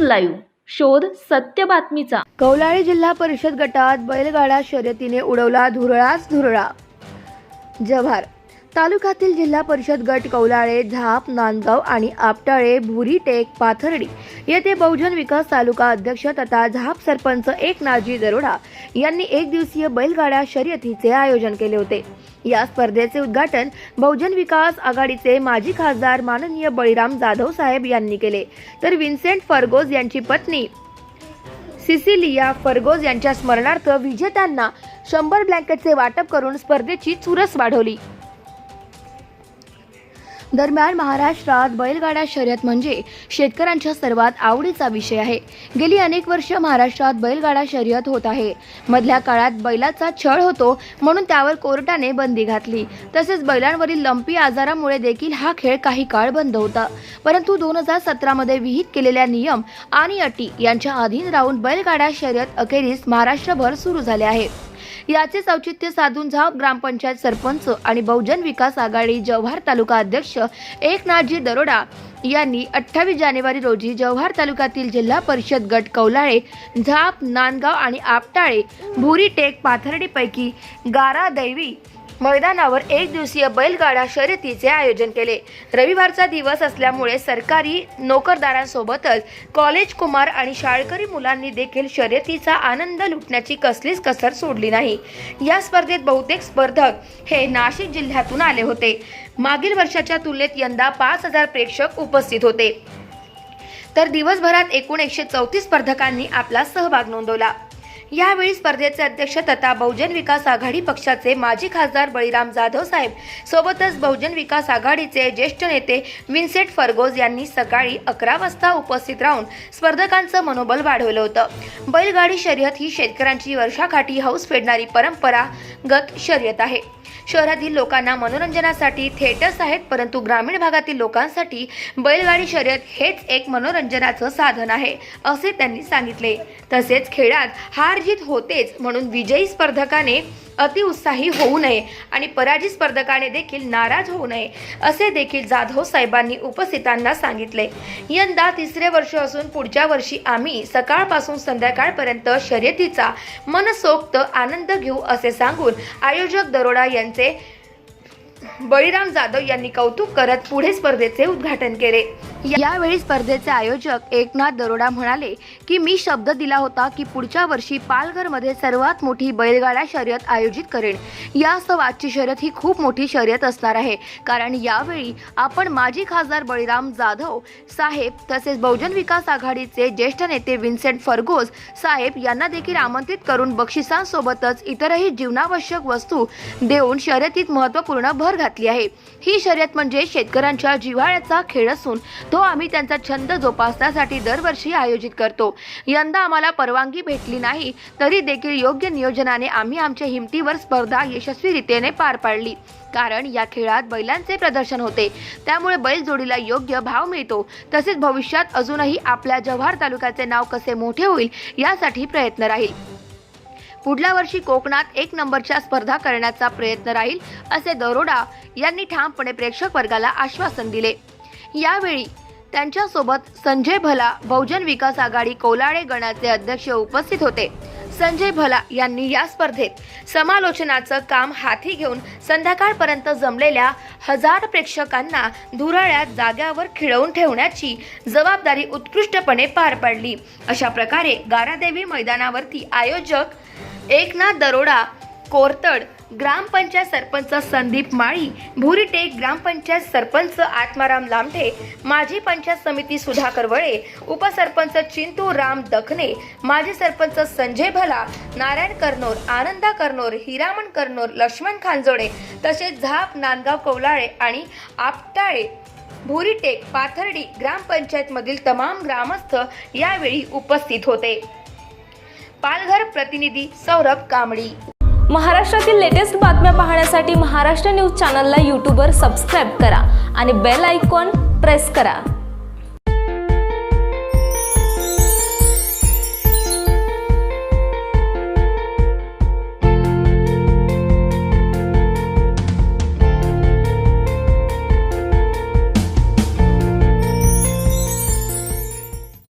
Live शोध सत्य बातमीचा. कौलाळी जिल्हा परिषद गटात बैलगाडा शर्यतीने उडवला धुरळाच धुरळा. जव्हार तालुक्यातील जिल्हा परिषद गट कौलाळे झाप नांदगाव आणि आपटाळे भुरी टेक पाथर्डी येथे बहुजन विकास तालुका अध्यक्ष तथा झाप सरपंच एक नाजी दरोडा यांनी एक दिवसीय बैलगाड्या शर्यतीचे आयोजन केले होते. या स्पर्धेचे उद्घाटन बहुजन विकास आघाडीचे माजी खासदार माननीय बळीराम जाधव साहेब यांनी केले. तर विन्सेंट फर्गोज यांची पत्नी सिसिलिया फर्गोज यांच्या स्मरणार्थ विजेत्यांना शंभर ब्लँकेटचे वाटप करून स्पर्धेची चुरस वाढवली. दरम्यान महाराष्ट्रात बैलगाडा शर्यत म्हणजे शेतकऱ्यांच्या सर्वात आवडीचा विषय आहे. गेली अनेक वर्ष महाराष्ट्रात बैलगाडा शर्यत होत आहे. मधल्या काळात बैलाचा छळ होतो म्हणून त्यावर कोर्टाने बंदी घातली. तसेच बैलांवरील लंपी आजारामुळे देखील हा खेळ काही काळ बंद होता. परंतु दोन हजार सतरामध्ये विहित केलेल्या नियम आणि अटी यांच्या अधीन राहून बैलगाडा शर्यत अखेरीस महाराष्ट्रभर सुरू झाले आहे. याचेच औचित्य साधून झाप ग्रामपंचायत सरपंच आणि बहुजन विकास आघाडी जव्हार तालुका अध्यक्ष एकनाथजी दरोडा यांनी अठ्ठावीस जानेवारी रोजी जव्हार तालुक्यातील जिल्हा परिषद गट कौलाळे झाप नांदगाव आणि आपटाळे भुरी टेक पाथर्डीपैकी गारा दैवी मैदानावर एक दिवसीय बैलगाडा शर्यतीचे आयोजन केले. रविवारचा दिवस असल्यामुळे सरकारी नोकरदारांसोबतच कॉलेज कुमार आणि शाळकरी मुलांनी देखील शर्यतीचा आनंद लुटण्याची कसलीच कसर सोडली नाही. या स्पर्धेत बहुतेक स्पर्धक हे नाशिक जिल्ह्यातून आले होते. मागील वर्षाच्या तुलनेत यंदा पाच हजार प्रेक्षक उपस्थित होते. तर दिवसभरात एकूण एकशे चौतीस स्पर्धकांनी आपला सहभाग नोंदवला. यावेळी स्पर्धेचे अध्यक्ष तथा बहुजन विकास आघाडी पक्षाचे माजी खासदार बळीराम जाधव साहेब सोबतच बहुजन विकास आघाडीचे ज्येष्ठ नेते विन्सेट फर्गोज यांनी सकाळी अकरा वाजता उपस्थित राहून स्पर्धकांचं मनोबल वाढवलं होतं. बैलगाडी शर्यत ही शेतकऱ्यांची वर्षाकाठी हौस फेडणारी परंपरागत शर्यत आहे. शहरातील लोकांना मनोरंजनासाठी थिएटर्स आहेत परंतु ग्रामीण भागातील लोकांसाठी बैलगाडी शर्यत हेच एक मनोरंजनाचं साधन आहे असे त्यांनी सांगितले. तसेच खेळात हार जीत होतेच म्हणून विजयी स्पर्धकाने अतिउत्साही होऊ नये आणि पराजित स्पर्धकाने देखील नाराज होऊ नये असे देखील जाधव साहेबांनी उपस्थितांना सांगितले. यंदा तिसरे वर्ष असून पुढच्या वर्षी आम्ही सकाळपासून संध्याकाळपर्यंत शर्यतीचा मनसोक्त आनंद घेऊ असे सांगून आयोजक दरोडा यांचे Cuídense. बळीराम जाधव यांनी कौतुक करत पुढे स्पर्धेचे उद्घाटन केले. यावेळी स्पर्धेचे आयोजक एकनाथ दरोडा म्हणाले की मी शब्द दिला होता की पुढच्या वर्षी पालघरमध्ये सर्वात मोठी बैलगाडा शर्यत आयोजित करेन. यासह आजची शर्यत ही खूप मोठी शर्यत असणार आहे. कारण यावेळी आपण माजी खासदार बळीराम जाधव साहेब तसेच बहुजन विकास आघाडीचे ज्येष्ठ नेते विन्सेंट फर्गोज साहेब यांना देखील आमंत्रित करून बक्षिसांसोबतच इतरही जीवनावश्यक वस्तू देऊन शर्यतीत महत्त्वपूर्ण भर घातली. घातली आहे. ही शर्यत म्हणजे शेतकऱ्यांच्या जिव्हाळ्याचा खेळ असून तो आम्ही त्यांचा छंद जोपासण्यासाठी दरवर्षी आयोजित करतो. यंदा आम्हाला परवानगी भेटली नाही तरी देखील योग्य नियोजनाने आम्ही आमच्या हिमतीवर स्पर्धा यशस्वीरित्याने पार पाडली. कारण या खेळात बैलांचे प्रदर्शन होते. त्यामुळे बैल जोडीला योग्य भाव मिळतो. तसेच भविष्यात अजूनही आपल्या जव्हार तालुक्याचे नाव कसे मोठे होईल यासाठी प्रयत्न राहील. पुढल्या वर्षी कोकणात एक नंबरच्या स्पर्धा करण्याचा प्रयत्न राहील असे दरोडा यांनी ठामपणे प्रेक्षक वर्गाला आश्वासन दिले. यावेळी त्यांच्यासोबत संजय भला बहुजन विकास आघाडी कोलाळे गणाचे अध्यक्ष उपस्थित होते. संजय भला यांनी या स्पर्धेत समालोचनाचं काम हाती घेऊन संध्याकाळपर्यंत जमलेल्या हजार प्रेक्षकांना धुराळ्यात जाग्यावर खिळवून ठेवण्याची जबाबदारी उत्कृष्टपणे पार पाडली. अशा प्रकारे गारादेवी मैदानावरती आयोजक एकनाथ दरोडा कोरतड ग्रामपंचायत सरपंच संदीप माळी भुरीटेक ग्रामपंचायत सरपंच आत्माराम लामठे माजी पंचायत समिती सुधाकर वळे उपसरपंच चिंतू राम दखने माजी सरपंच संजय भला नारायण करनोर आनंदा करनोर हिरामण करनोर लक्ष्मण खांजोडे तसेच झाप नांदगाव कौलाळे आणि आपटाळे भुरीटेक पाथर्डी ग्रामपंचायतमधील तमाम ग्रामस्थ यावेळी उपस्थित होते. पालघर प्रतिनिधी सौरभ कांबळी. महाराष्ट्रातील लेटेस्ट बातम्या पाहण्यासाठी महाराष्ट्र न्यूज चॅनलला यूट्यूबवर सबस्क्राईब करा आणि बेल आयकॉन प्रेस करा.